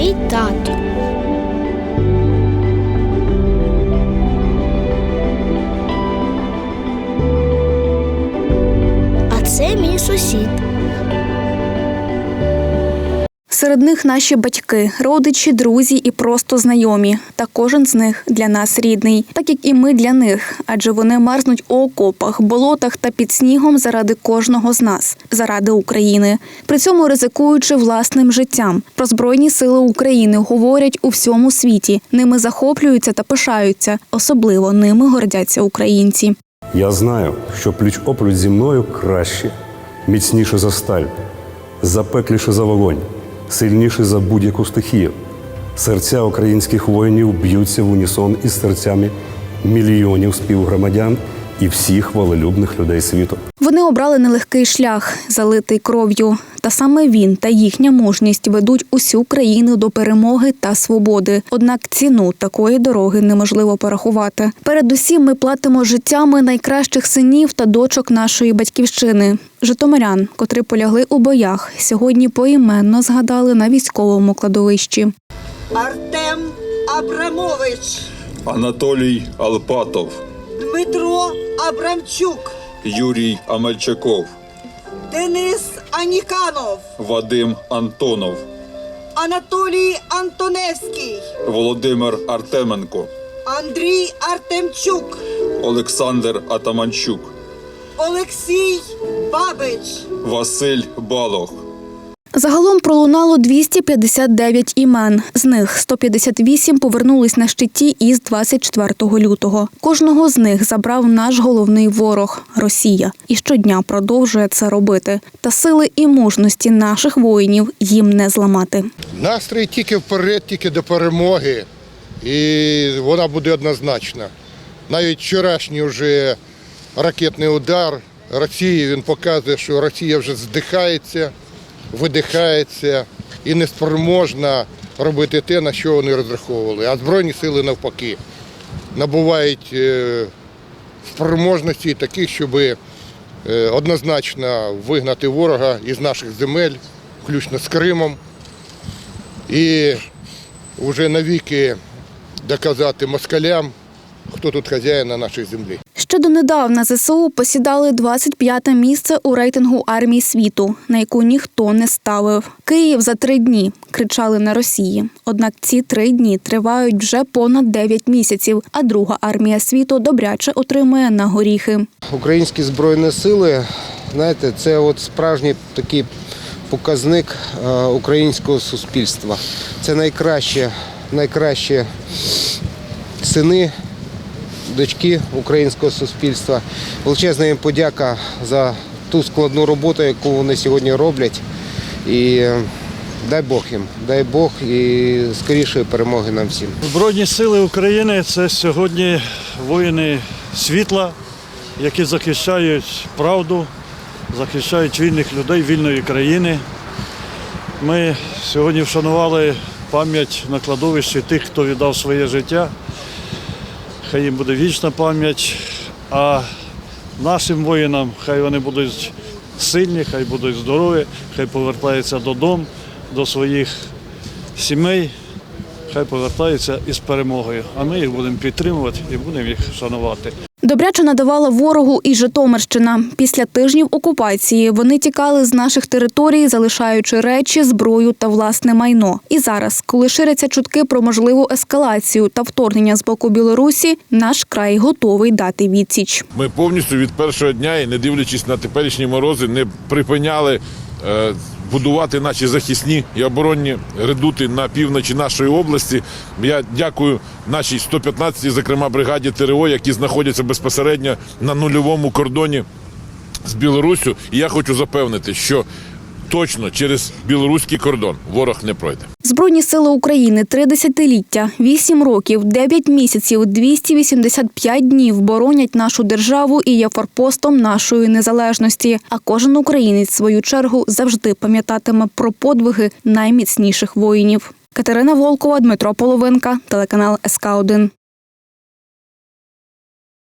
мій тато. Серед них наші батьки, родичі, друзі і просто знайомі. Та кожен з них для нас рідний, так як і ми для них, адже вони мерзнуть у окопах, болотах та під снігом заради кожного з нас, заради України. При цьому ризикуючи власним життям. Про збройні сили України говорять у всьому світі. Ними захоплюються та пишаються. Особливо ними гордяться українці. Я знаю, що пліч опліч зі мною краще, міцніше за сталь, запекліше за вогонь, сильніше за будь-яку стихію. Серця українських воїнів б'ються в унісон із серцями мільйонів співгромадян і всіх волелюбних людей світу. Вони обрали нелегкий шлях, залитий кров'ю. Та саме він та їхня мужність ведуть усю країну до перемоги та свободи. Однак ціну такої дороги неможливо порахувати. Передусім, ми платимо життями найкращих синів та дочок нашої батьківщини. Житомирян, котрі полягли у боях, сьогодні поіменно згадали на військовому кладовищі. Артем Абрамович, Анатолій Алпатов, Дмитро Абрамчук, Юрій Амельчаков, Денис Аніканов, Вадим Антонов, Анатолій Антоневський, Володимир Артеменко, Андрій Артемчук, Олександр Атаманчук, Олексій Бабич, Василь Балох, Загалом пролунало 259 імен. З них 158 повернулись на щиті із 24 лютого. Кожного з них забрав наш головний ворог Росія, і щодня продовжує це робити. Та сили і мужності наших воїнів їм не зламати. Настрій тільки вперед, тільки до перемоги, і вона буде однозначна. Навіть вчорашній вже ракетний удар Росії він показує, що Росія вже здихається, видихається і не спроможна робити те, на що вони розраховували. А Збройні сили навпаки набувають е, спроможності таких, щоб е, однозначно вигнати ворога із наших земель, включно з Кримом і вже навіки доказати москалям, хто тут хазяїн на нашій землі. Ще донедавна ЗСУ посідали 25-те місце у рейтингу армій світу, на яку ніхто не ставив. Київ за три дні кричали на Росії. Однак ці три дні тривають вже понад 9 місяців, а друга армія світу добряче отримує на горіхи. Українські збройні сили, знаєте, це от справжній такий показник е, українського суспільства. Це найкращі, найкращі сини, дочки українського суспільства. Величезна їм подяка за ту складну роботу, яку вони сьогодні роблять. І е, дай Бог їм, дай Бог і скорішої перемоги нам всім. Збройні сили України це сьогодні воїни світла, які захищають правду, захищають вільних людей, вільної країни. Ми сьогодні вшанували пам'ять на кладовищі тих, хто віддав своє життя. Хай їм буде вічна пам'ять. А нашим воїнам хай вони будуть сильні, хай будуть здорові, хай повертаються додому, до своїх сімей, хай повертаються із перемогою. А ми їх будемо підтримувати і будемо їх шанувати. Добряче надавала ворогу і Житомирщина. Після тижнів окупації вони тікали з наших територій, залишаючи речі, зброю та власне майно. І зараз, коли ширяться чутки про можливу ескалацію та вторгнення з боку Білорусі, наш край готовий дати відсіч. Ми повністю від першого дня і не дивлячись на теперішні морози, не припиняли е, будувати наші захисні і оборонні редути на півночі нашої області. Я дякую нашій 115-й, зокрема бригаді ТРО, які знаходяться безпосередньо на нульовому кордоні з Білоруссю. І я хочу запевнити, що точно через білоруський кордон ворог не пройде. Збройні сили України три десятиліття, вісім років, дев'ять місяців, 285 днів боронять нашу державу і є форпостом нашої незалежності. А кожен українець свою чергу завжди пам'ятатиме про подвиги найміцніших воїнів. Катерина Волкова, Дмитро Половинка, телеканал СК 1